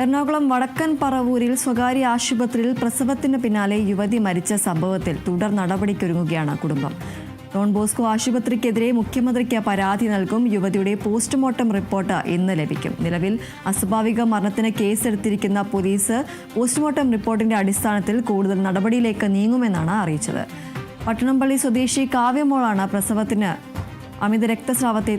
എറണാകുളം വടക്കൻ പറവൂരിൽ സ്വകാര്യ ആശുപത്രിയിൽ പ്രസവത്തിന് പിന്നാലെ യുവതി മരിച്ച സംഭവത്തിൽ തുടർ നടപടിക്കൊരുങ്ങുകയാണ് കുടുംബം. ഡോൺ ബോസ്കോ ആശുപത്രിക്കെതിരെ മുഖ്യമന്ത്രിക്ക് പരാതി നൽകും യുവതിയുടെ പോസ്റ്റ്മോർട്ടം റിപ്പോർട്ട് ഇന്ന് ലഭിക്കും. നിലവിൽ അസ്വാഭാവിക മരണത്തിന് കേസെടുത്തിരിക്കുന്ന പോലീസ് പോസ്റ്റ്മോർട്ടം റിപ്പോർട്ടിന്റെ അടിസ്ഥാനത്തിൽ കൂടുതൽ നടപടിയിലേക്ക് നീങ്ങുമെന്നാണ് അറിയിച്ചത്. പട്ടണംപള്ളി സ്വദേശി കാവ്യമോളാണ് പ്രസവത്തിന് അമിത രക്തസ്രാവത്തെ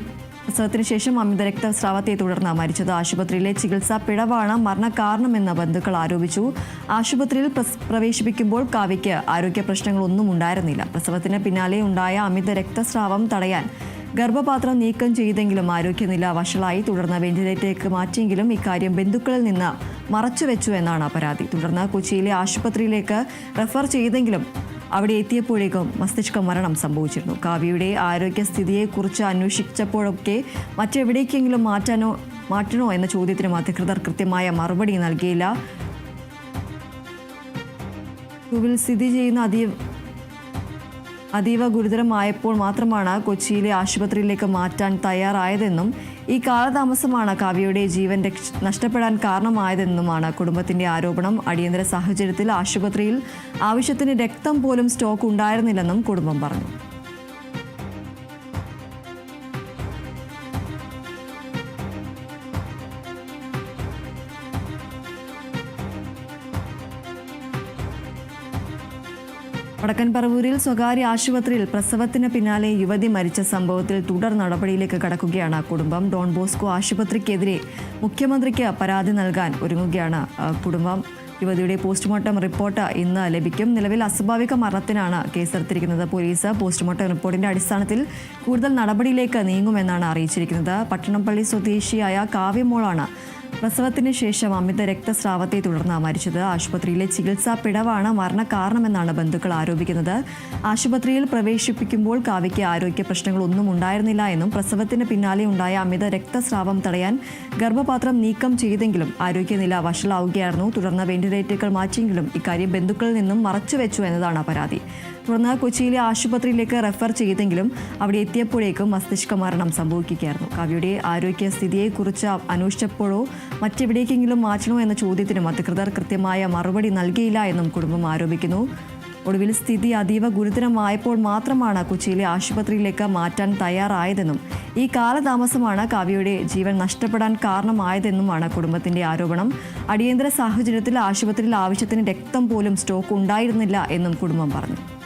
പ്രസവത്തിന് ശേഷം അമിത രക്തസ്രാവത്തെ തുടർന്ന് മരിച്ചത് ആശുപത്രിയിലെ ചികിത്സാ പിഴവാണ് മരണകാരണമെന്ന് ബന്ധുക്കൾ ആരോപിച്ചു. ആശുപത്രിയിൽ പ്രവേശിപ്പിക്കുമ്പോൾ കാവ്യയ്ക്ക് ആരോഗ്യ പ്രശ്നങ്ങളൊന്നും ഉണ്ടായിരുന്നില്ല. പ്രസവത്തിന് പിന്നാലെ ഉണ്ടായ അമിത രക്തസ്രാവം തടയാൻ ഗർഭപാത്രം നീക്കം ചെയ്തെങ്കിലും ആരോഗ്യനില വഷളായി. തുടർന്ന് വെന്റിലേറ്ററിലേക്ക് മാറ്റിയെങ്കിലും ഇക്കാര്യം ബന്ധുക്കളിൽ നിന്ന് മറച്ചുവെച്ചു എന്നാണ് പരാതി. തുടർന്ന് കൊച്ചിയിലെ ആശുപത്രിയിലേക്ക് റെഫർ ചെയ്തെങ്കിലും അവിടെ എത്തിയപ്പോഴേക്കും മസ്തിഷ്ക മരണം സംഭവിച്ചിരുന്നു. കാവ്യയുടെ ആരോഗ്യസ്ഥിതിയെക്കുറിച്ച് അന്വേഷിച്ചപ്പോഴൊക്കെ മറ്റെവിടേക്കെങ്കിലും മാറ്റാനോ മാറ്റണോ എന്ന ചോദ്യത്തിനും അധികൃതർ കൃത്യമായ മറുപടി നൽകിയില്ല. സ്ഥിതി ചെയ്യുന്ന അതീവ അതീവ ഗുരുതരമായപ്പോൾ മാത്രമാണ് കൊച്ചിയിലെ ആശുപത്രിയിലേക്ക് മാറ്റാൻ തയ്യാറായതെന്നും ഈ കാലതാമസമാണ് കാവ്യയുടെ ജീവൻ നഷ്ടപ്പെടാൻ കാരണമായതെന്നുമാണ് കുടുംബത്തിന്റെ ആരോപണം. അടിയന്തര സാഹചര്യത്തിൽ ആശുപത്രിയിൽ ആവശ്യത്തിന് രക്തം പോലും സ്റ്റോക്ക് ഉണ്ടായിരുന്നില്ലെന്നും കുടുംബം പറഞ്ഞു. വടക്കൻ പറവൂരിൽ സ്വകാര്യ ആശുപത്രിയിൽ പ്രസവത്തിന് പിന്നാലെ യുവതി മരിച്ച സംഭവത്തിൽ തുടർ നടപടിയിലേക്ക് കടക്കുകയാണ്. കുടുംബം ഡോൺ ബോസ്കോ ആശുപത്രിക്കെതിരെ മുഖ്യമന്ത്രിക്ക് പരാതി നൽകാൻ ഒരുങ്ങുകയാണ്. കുടുംബം യുവതിയുടെ പോസ്റ്റ്മോർട്ടം റിപ്പോർട്ട് ഇന്ന് ലഭിക്കും. നിലവിൽ അസ്വാഭാവിക മരണത്തിനാണ് കേസെടുത്തിരിക്കുന്നത്. പോലീസ് പോസ്റ്റ്മോർട്ടം റിപ്പോർട്ടിന്റെ അടിസ്ഥാനത്തിൽ കൂടുതൽ നടപടിയിലേക്ക് നീങ്ങുമെന്നാണ് അറിയിച്ചിരിക്കുന്നത്. പട്ടണംപള്ളി സ്വദേശിയായ കാവ്യമോളാണ് പ്രസവത്തിന് ശേഷം അമിത രക്തസ്രാവത്തെ തുടർന്ന് മരിച്ചത്. ആശുപത്രിയിലെ ചികിത്സാ പിഴവാണ് മരണകാരണമെന്നാണ് ബന്ധുക്കൾ ആരോപിക്കുന്നത്. ആശുപത്രിയിൽ പ്രവേശിപ്പിക്കുമ്പോൾ കാവ്യയ്ക്ക് ആരോഗ്യ പ്രശ്നങ്ങളൊന്നും ഉണ്ടായിരുന്നില്ല എന്നും പ്രസവത്തിന് പിന്നാലെ ഉണ്ടായ അമിത രക്തസ്രാവം തടയാൻ ഗർഭപാത്രം നീക്കം ചെയ്തെങ്കിലും ആരോഗ്യനില വഷളാവുകയായിരുന്നു. തുടർന്ന് വെന്റിലേറ്ററുകൾ മാറ്റിയെങ്കിലും ഇക്കാര്യം ബന്ധുക്കളിൽ നിന്നും മറച്ചുവെച്ചു എന്നതാണ് പരാതി. തുടർന്ന് കൊച്ചിയിലെ ആശുപത്രിയിലേക്ക് റെഫർ ചെയ്തെങ്കിലും അവിടെ എത്തിയപ്പോഴേക്കും മസ്തിഷ്ക മരണം സംഭവിക്കുകയായിരുന്നു. കാവ്യയുടെ ആരോഗ്യസ്ഥിതിയെക്കുറിച്ച് അന്വേഷിച്ചപ്പോഴോ മറ്റെവിടേക്കെങ്കിലും മാറ്റണോ എന്ന ചോദ്യത്തിനും അധികൃതർ കൃത്യമായ മറുപടി നൽകിയില്ല എന്നും കുടുംബം ആരോപിക്കുന്നു. ഒടുവിൽ സ്ഥിതി അതീവ ഗുരുതരമായപ്പോൾ മാത്രമാണ് കൊച്ചിയിലെ ആശുപത്രിയിലേക്ക് മാറ്റാൻ തയ്യാറായതെന്നും ഈ കാലതാമസമാണ് കാവ്യയുടെ ജീവൻ നഷ്ടപ്പെടാൻ കാരണമായതെന്നുമാണ് കുടുംബത്തിന്റെ ആരോപണം. അടിയന്തര സാഹചര്യത്തിൽ ആശുപത്രിയിൽ ആവശ്യത്തിന് രക്തം പോലും സ്റ്റോക്ക് ഉണ്ടായിരുന്നില്ല എന്നും കുടുംബം പറഞ്ഞു.